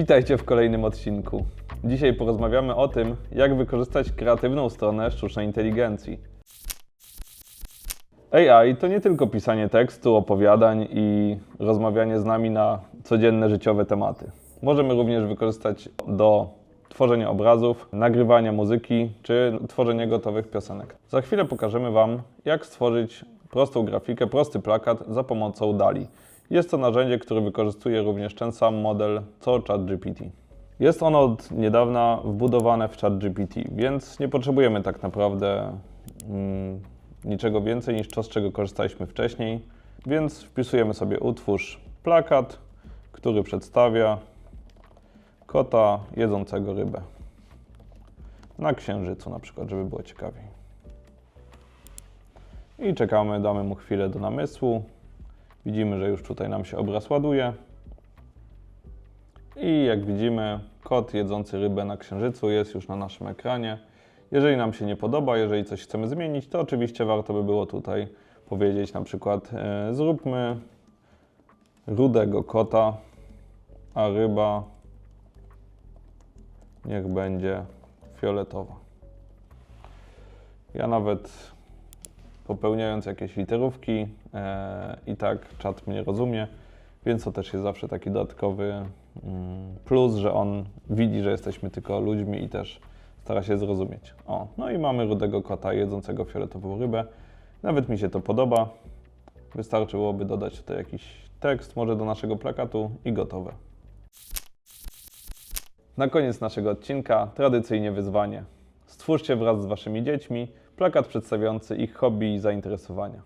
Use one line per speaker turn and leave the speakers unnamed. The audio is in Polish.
Witajcie w kolejnym odcinku. Dzisiaj porozmawiamy o tym, jak wykorzystać kreatywną stronę sztucznej inteligencji. AI to nie tylko pisanie tekstu, opowiadań i rozmawianie z nami na codzienne życiowe tematy. Możemy również wykorzystać do tworzenia obrazów, nagrywania muzyki czy tworzenia gotowych piosenek. Za chwilę pokażemy Wam, jak stworzyć prostą grafikę, prosty plakat za pomocą DALI. Jest to narzędzie, które wykorzystuje również ten sam model co ChatGPT. Jest ono od niedawna wbudowane w ChatGPT, więc nie potrzebujemy tak naprawdę mm, niczego więcej niż to, z czego korzystaliśmy wcześniej. Więc wpisujemy sobie utwórz plakat, który przedstawia kota jedzącego rybę. Na księżycu na przykład, żeby było ciekawiej. I czekamy, damy mu chwilę do namysłu. Widzimy, że już tutaj nam się obraz ładuje. I jak widzimy, kot jedzący rybę na księżycu jest już na naszym ekranie. Jeżeli nam się nie podoba, jeżeli coś chcemy zmienić, to oczywiście warto by było tutaj powiedzieć na przykład e, zróbmy rudego kota, a ryba niech będzie fioletowa. Ja nawet popełniając jakieś literówki e, i tak czat mnie rozumie, więc to też jest zawsze taki dodatkowy mm, plus, że on widzi, że jesteśmy tylko ludźmi i też stara się zrozumieć. O, no i mamy rudego kota jedzącego fioletową rybę. Nawet mi się to podoba. Wystarczyłoby dodać tutaj jakiś tekst, może do naszego plakatu i gotowe. Na koniec naszego odcinka tradycyjnie wyzwanie. Stwórzcie wraz z waszymi dziećmi plakat przedstawiający ich hobby i zainteresowania.